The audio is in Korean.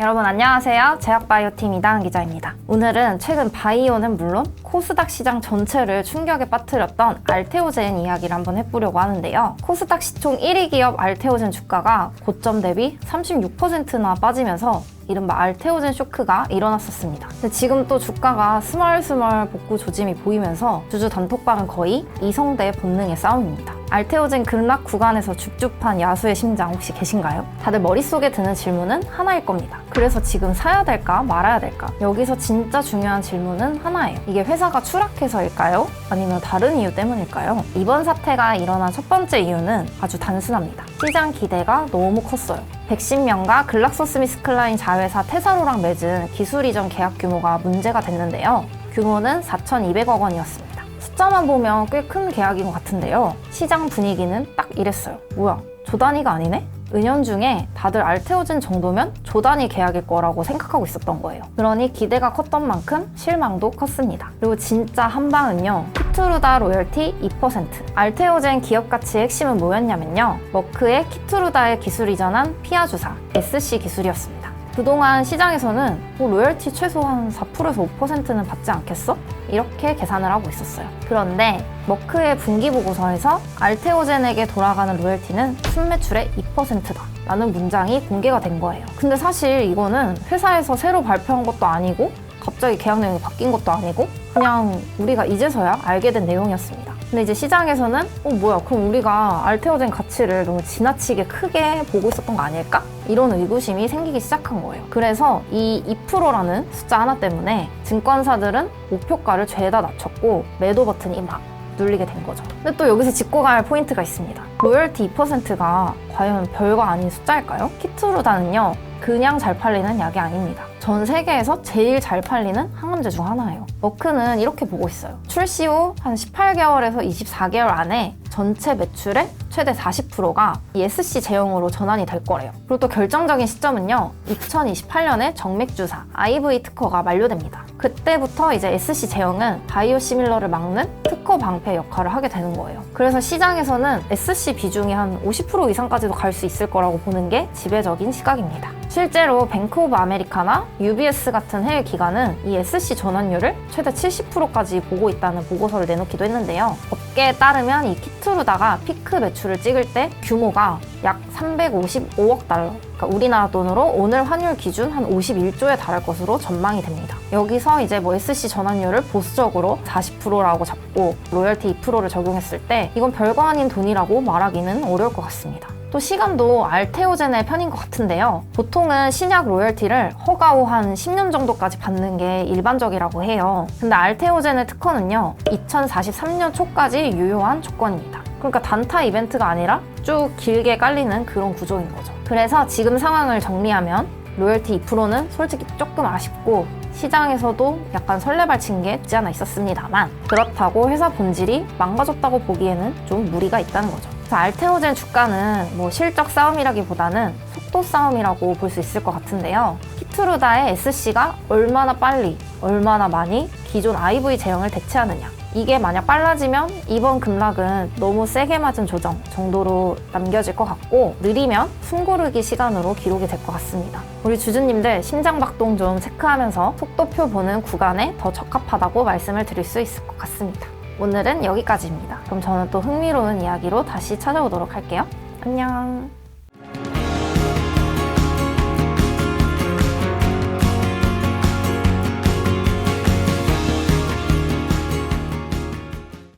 여러분 안녕하세요. 제약바이오팀 이다은 기자입니다. 오늘은 최근 바이오는 물론 코스닥 시장 전체를 충격에 빠뜨렸던 알테오젠 이야기를 한번 해보려고 하는데요. 코스닥 시총 1위 기업 알테오젠 주가가 고점 대비 36%나 빠지면서 이른바 알테오젠 쇼크가 일어났었습니다. 근데 지금 또 주가가 스멀스멀 복구 조짐이 보이면서 주주 단톡방은 거의 이성대 본능의 싸움입니다. 알테오젠 급락 구간에서 줍줍한 야수의 심장 혹시 계신가요? 다들 머릿속에 드는 질문은 하나일 겁니다. 그래서 지금 사야 될까 말아야 될까? 여기서 진짜 중요한 질문은 하나예요. 이게 회사가 추락해서일까요? 아니면 다른 이유 때문일까요? 이번 사태가 일어난 첫 번째 이유는 아주 단순합니다. 시장 기대가 너무 컸어요. 백신명과 글락소스미스클라인 자회사 테사로랑 맺은 기술 이전 계약 규모가 문제가 됐는데요. 규모는 4,200억 원이었습니다. 숫자만 보면 꽤 큰 계약인 것 같은데요. 시장 분위기는 딱 이랬어요. 뭐야, 조 단위가 아니네? 은연중에 다들 알테오젠 정도면 조 단위 계약일 거라고 생각하고 있었던 거예요. 그러니 기대가 컸던 만큼 실망도 컸습니다. 그리고 진짜 한 방은요. 키트루다 로열티 2%. 알테오젠 기업 가치의 핵심은 뭐였냐면요. 머크의 키트루다의 기술 이전한 피아 주사 SC 기술이었습니다. 그동안 시장에서는 뭐 로열티 최소한 4%에서 5%는 받지 않겠어? 이렇게 계산을 하고 있었어요. 그런데 머크의 분기 보고서에서 알테오젠에게 돌아가는 로열티는 순매출의 2%다. 라는 문장이 공개가 된 거예요. 근데 사실 이거는 회사에서 새로 발표한 것도 아니고 갑자기 계약 내용이 바뀐 것도 아니고 그냥 우리가 이제서야 알게 된 내용이었습니다. 근데 이제 시장에서는 어 뭐야 그럼 우리가 알테오젠 가치를 너무 지나치게 크게 보고 있었던 거 아닐까? 이런 의구심이 생기기 시작한 거예요. 그래서 이 2%라는 숫자 하나 때문에 증권사들은 목표가를 죄다 낮췄고 매도 버튼이 막 눌리게 된 거죠. 근데 또 여기서 짚고 갈 포인트가 있습니다. 로열티 2%가 과연 별거 아닌 숫자일까요? 키트루다는요, 그냥 잘 팔리는 약이 아닙니다. 전 세계에서 제일 잘 팔리는 항암제 중 하나예요. 머크는 이렇게 보고 있어요. 출시 후 한 18개월에서 24개월 안에 전체 매출의 최대 40%가 이 SC 제형으로 전환이 될 거래요. 그리고 또 결정적인 시점은요. 2028년에 정맥주사 IV 특허가 만료됩니다. 그때부터 이제 SC 제형은 바이오시밀러를 막는 특허 방패 역할을 하게 되는 거예요. 그래서 시장에서는 SC 비중이 한 50% 이상까지도 갈 수 있을 거라고 보는 게 지배적인 시각입니다. 실제로 뱅크 오브 아메리카나 UBS 같은 해외 기관은 이 SC 전환율을 최대 70%까지 보고 있다는 보고서를 내놓기도 했는데요. 업계에 따르면 이 키트루다가 피크 매출을 찍을 때 규모가 약 355억 달러. 그러니까 우리나라 돈으로 오늘 환율 기준 한 51조에 달할 것으로 전망이 됩니다. 여기서 이제 뭐 SC 전환율을 보수적으로 40%라고 잡고 로열티 2%를 적용했을 때 이건 별거 아닌 돈이라고 말하기는 어려울 것 같습니다. 또 시간도 알테오젠의 편인 것 같은데요. 보통은 신약 로열티를 허가 후 한 10년 정도까지 받는 게 일반적이라고 해요. 근데 알테오젠의 특허는요, 2043년 초까지 유효한 조건입니다. 그러니까 단타 이벤트가 아니라 쭉 길게 깔리는 그런 구조인 거죠. 그래서 지금 상황을 정리하면 로열티 2%는 솔직히 조금 아쉽고 시장에서도 약간 설레발친 게 없지 않아 있었습니다만 그렇다고 회사 본질이 망가졌다고 보기에는 좀 무리가 있다는 거죠. 그래서 알테오젠 주가는 뭐 실적 싸움이라기보다는 속도 싸움이라고 볼 수 있을 것 같은데요. 키트루다의 SC가 얼마나 빨리, 얼마나 많이 기존 IV 제형을 대체하느냐. 이게 만약 빨라지면 이번 급락은 너무 세게 맞은 조정 정도로 남겨질 것 같고 느리면 숨고르기 시간으로 기록이 될 것 같습니다. 우리 주주님들 심장박동 좀 체크하면서 속도표 보는 구간에 더 적합하다고 말씀을 드릴 수 있을 것 같습니다. 오늘은 여기까지입니다. 그럼 저는 또 흥미로운 이야기로 다시 찾아오도록 할게요. 안녕.